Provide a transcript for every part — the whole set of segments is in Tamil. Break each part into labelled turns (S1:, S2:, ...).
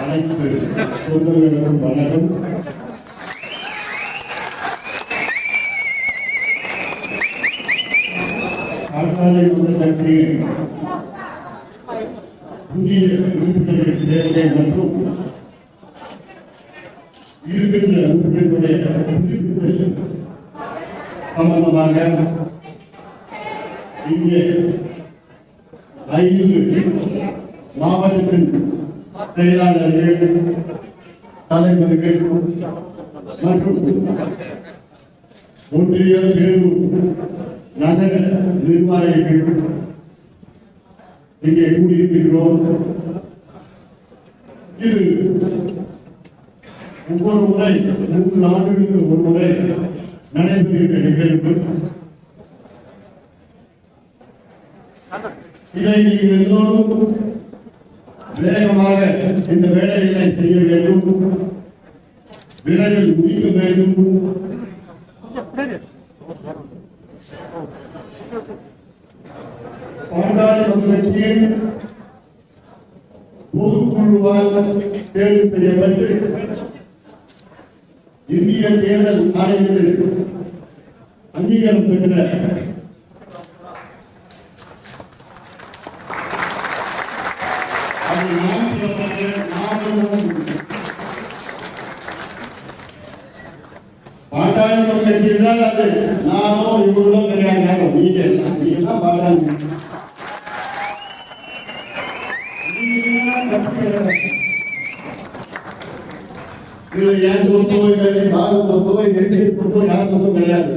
S1: அனைத்து சொந்தங்களுக்கும் வணக்கம். காற்றாலை முதல் கட்சியின் புதிய உறுப்பினர்கள் சேர்க்கை மற்றும் இருக்கின்ற உறுப்பினர்களுடைய சம்பந்தமாக இங்கே ஐந்து மாவட்டத்தின் செயலாளர்கள் தலைவர்கள் மற்றும் ஒன்றிய பேரூர் நகர நிர்வாகிகள் இங்கே கூடியிருக்கிறோம் இது ஒவ்வொரு முறை மூன்று ஆண்டுகளுக்கு ஒரு முறை நடைபெறுகின்ற நிகழ்வு. இதை நீங்கள் எல்லோரும் வேகமாக இந்த வேலைகளை செய்ய வேண்டும் விரைவில் முடிக்க வேண்டும் பாண்டாளி கட்சியின் பொதுக்குழுவால் தேர்வு செய்யப்பட்டு இந்திய தேர்தல் ஆணையத்தில் அங்கீகாரம் பெற்ற அது நாம் கட்சி தான் அது நானும் இவங்களும் கிடையாது நீங்க நீங்க தான் என் சொத்தோ இல்லை சொத்தோ எட்டு சொத்தோ யார் சொத்தோ கிடையாது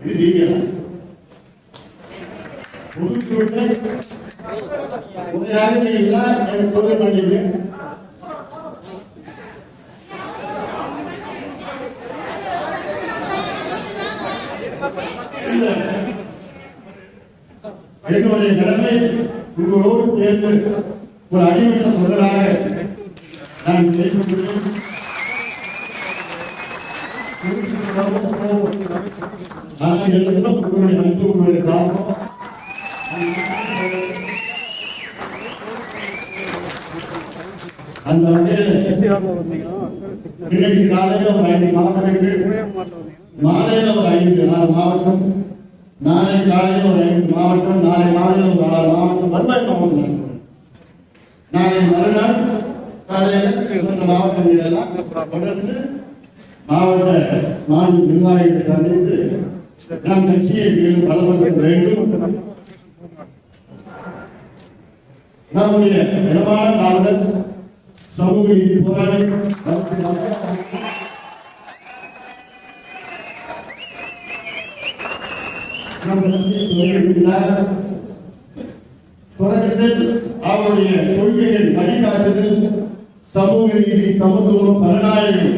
S1: இது நீங்க பொதுக்குழுவை உதயாக நீங்க எனக்கு சொல்ல வேண்டியது என்னுடைய கடமை உங்களோடு சேர்ந்து ஒரு அடிமட்ட முதலாக நான் செய்ய முடியும் உங்களுடைய அன்பு உங்களுடைய காரணம் அந்த வகையில் இன்னைக்கு காலையில ஒரு ஐந்து மாவட்டங்கள் மாலையில ஒரு ஐந்து ஆறு மாவட்டம். நாளை காலையில் ஒரு ஐந்து மாவட்டம். நாளை மாலையில் ஒரு ஆறு மாவட்டம். வருவாய் மாவட்டம். நாளை மறுநாள் காலையில் மாவட்டங்கள் எல்லாம் தொடர்ந்து மாவட்ட மாநில நிர்வாகிகளை சந்தித்து நம் கட்சியை மேலும் பலப்படுத்த வேண்டும். நம்முடைய இடமான காவலர் சமூக நீதி போராளி தொடக்கத்தில் அவருடைய கொள்கைகள் வழிகாட்டுதல் சமூக நீதி சமத்துவம் ஜனநாயகம்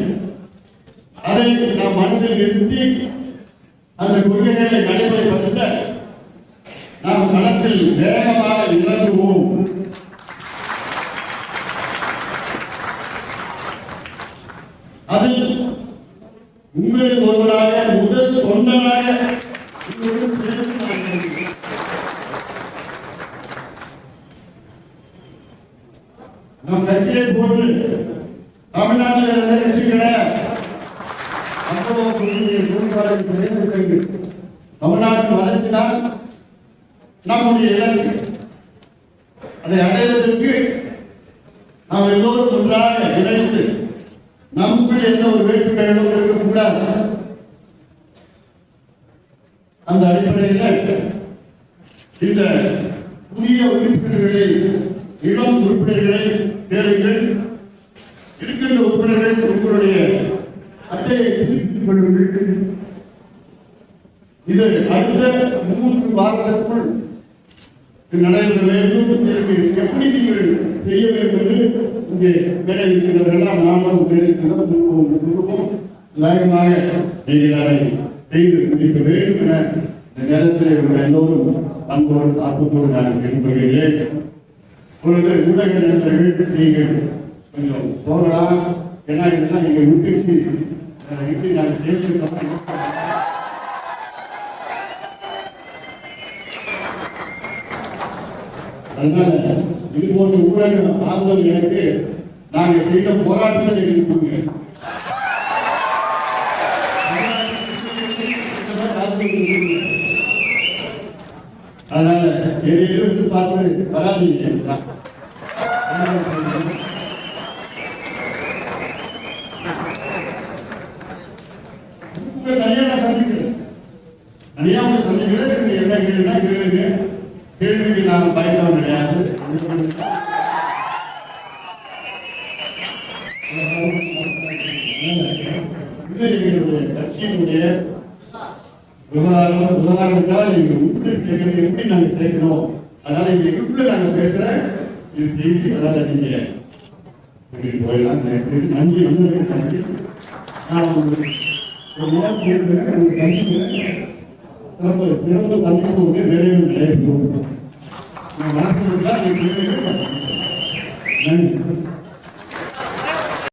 S1: அதை நாம் மனதில் நிறுத்தி அந்த கொள்கைகளை நடைமுறைப்படுத்த நாம் களத்தில் வேகமாக இறங்குவோம். அதில் உங்களில் ஒருவராக முதல் தொண்டனாக நம் கட்சியை போன்று தமிழ்நாட்டில் இருந்த கட்சிகளை? தமிழ்நாட்டின் வளர்ச்சிதான் நம்முடைய இலக்கு. அதை அடைவதற்கு நாம் எல்லோரும் ஒன்றாக இணைந்து நமக்குள்ள எந்த ஒரு வேற்றுமைகளும் இருக்கக்கூடாது அந்த அடிப்படையில் இந்த புதிய உறுப்பினர்களை இளம் உறுப்பினர்களை தேவைகள் இருக்கின்ற உறுப்பினர்கள் உங்களுடைய அட்டையை புதுப்பித்துக் கொள்ளுங்கள். இது அடுத்த மூன்று வாரத்திற்குள் நடைபெற வேண்டும் இதற்கு எப்படி நீங்கள் செய்ய வேண்டும் என்று இங்கே மேடை இருக்கிறவர்களெல்லாம் நாமும் இருக்கிறோம் குடும்பம் வேகமாக நீங்கள் அதை செய்து முடிக்க வேண்டும் என இந்த நேரத்தில் இவர்கள் எல்லோரும் அன்போடு தாக்கத்தோடு நான் விரும்புகிறேன் பொழுது ஊடக நண்பர்கள் நீங்கள் கொஞ்சம் போகலாம். ஏன்னா இதெல்லாம் எங்கள் வீட்டுக்கு அஹ், எப்படி நாங்கள் சேர்த்து அதனால இது போன்ற ஊழல் ஆர்வம் எனக்கு நாங்க செய்த போராட்டங்கள் எங்களுக்கு கொடுங்க அதனால எதையும் பார்த்து வராதீங்க நிறைய சந்திக்கிறேன் நிறைய சந்திக்கிறேன் என்ன கேளுன்னா கேளுங்க. கேள்விக்கு நான் பயந்தவன் கிடையாது இது எங்களுடைய கட்சியினுடைய விவகாரம் விவகாரம் என்றால் நீங்க உண்டு எப்படி நாங்க சேர்க்கிறோம் அதனால இந்த எப்படி நாங்க பேசுற இது செய்தி அதனால நீங்க போயிடலாம். நன்றி நன்றி நன்றி. நான் ஒரு நேரம் கேட்கிறேன் உங்களுக்கு கண்டிக்கிறேன் சிறப்பு சிறப்பு நடைபெறும் நான் மனசு இருந்தால் நன்றி